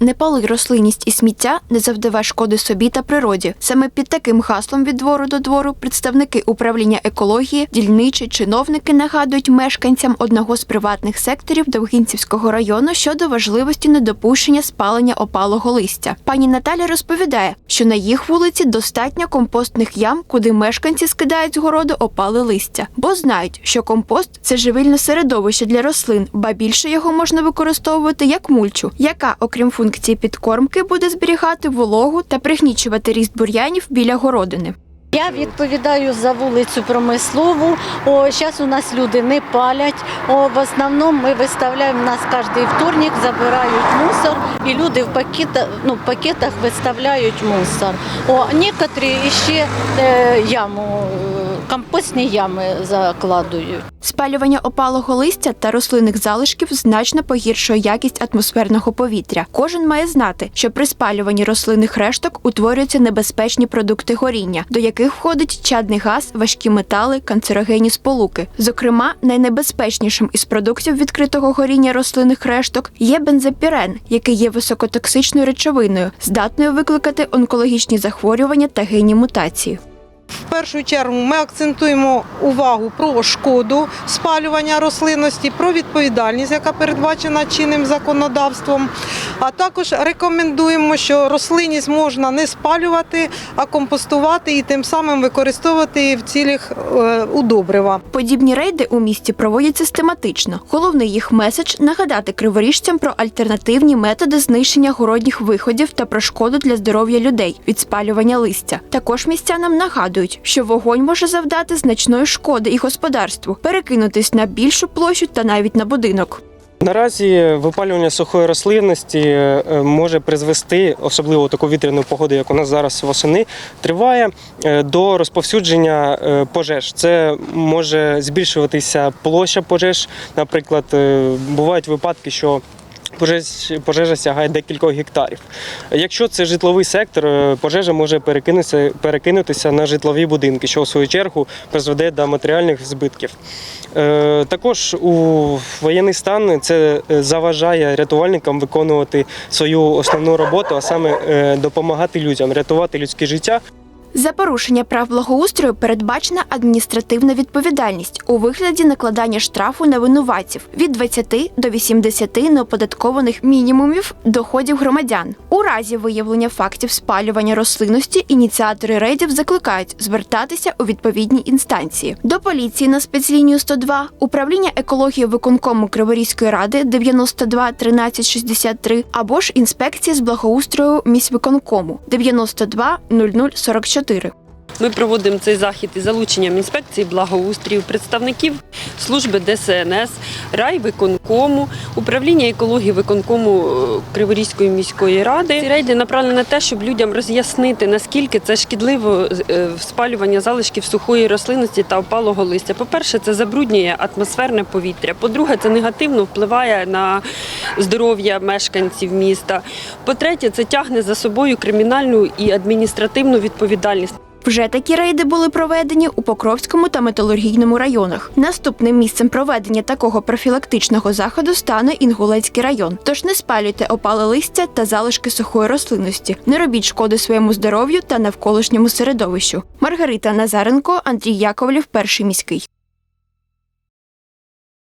Не пали рослинність і сміття, не завдавай шкоди собі та природі. Саме під таким гаслом від двору до двору представники управління екології, дільничі, чиновники нагадують мешканцям одного з приватних секторів Довгинцівського району щодо важливості недопущення спалення опалого листя. Пані Наталя розповідає, що на їх вулиці достатньо компостних ям, куди мешканці скидають з городу опале листя, бо знають, що компост це живильне середовище для рослин, ба більше його можна використовувати як мульчу, яка, окрім функції підкормки, буде зберігати вологу та пригнічувати ріст бур'янів біля городини. Я відповідаю за вулицю промислову. О, зараз у нас люди не палять. О, в основному ми виставляємо у нас кожен вторник, забирають мусор, і люди в пакетах, ну, в пакетах виставляють мусор. О, некоторі ще е, яму, е, компостні ями закладують. Спалювання опалого листя та рослинних залишків значно погіршує якість атмосферного повітря. Кожен має знати, що при спалюванні рослинних решток утворюються небезпечні продукти горіння, до яких входить чадний газ, важкі метали, канцерогенні сполуки. Зокрема, найнебезпечнішим із продуктів відкритого горіння рослинних решток є бензопірен, який є високотоксичною речовиною, здатною викликати онкологічні захворювання та генні мутації. В першу чергу ми акцентуємо увагу про шкоду спалювання рослинності, про відповідальність, яка передбачена чинним законодавством. А також рекомендуємо, що рослинність можна не спалювати, а компостувати і тим самим використовувати її в цілях е, удобрива. Подібні рейди у місті проводять систематично. Головний їх меседж нагадати криворіжцям про альтернативні методи знищення городніх виходів та про шкоду для здоров'я людей від спалювання листя. Також містянам нагадують, що вогонь може завдати значної шкоди і господарству, перекинутись на більшу площу та навіть на будинок. Наразі випалювання сухої рослинності е, може призвести, особливо таку вітряну погоду, як у нас зараз восени, триває е, до розповсюдження е, пожеж. Це може збільшуватися площа пожеж. Наприклад, бувають випадки, що Пожеж, пожежа сягає декількох гектарів. Якщо це житловий сектор, е, пожежа може перекинутися, перекинутися на житлові будинки, що в свою чергу призведе до матеріальних збитків. Е, Також у воєнний стан це е, заважає рятувальникам виконувати свою основну роботу, а саме допомагати людям, рятувати людське життя. За порушення прав благоустрою передбачена адміністративна відповідальність у вигляді накладання штрафу на винуватців від 20 до 80 неоподаткованих мінімумів доходів громадян. У разі виявлення фактів спалювання рослинності ініціатори рейдів закликають звертатися у відповідні інстанції до поліції на спецлінію 102, управління екології виконкому Криворізької ради 92 13 63 або ж інспекції з благоустрою міськвиконкому 92 00 44. Ми проводимо цей захід із залученням інспекції благоустрію, представників служби ДСНС, райвиконкому, управління екології виконкому е, Криворізької міської ради. Ці рейди направлені на те, щоб людям роз'яснити, наскільки це шкідливо е, спалювання залишків сухої рослинності та опалого листя. По-перше, це забруднює атмосферне повітря. По-друге, це негативно впливає на здоров'я мешканців міста. По-третє, це тягне за собою кримінальну і адміністративну відповідальність. Вже такі рейди були проведені у Покровському та Металургійному районах. Наступним місцем проведення такого профілактичного заходу стане Інгулецький район. Тож не спалюйте опале листя та залишки сухої рослинності. Не робіть шкоди своєму здоров'ю та навколишньому середовищу. Маргарита Назаренко, Андрій Яковлів, перший міський.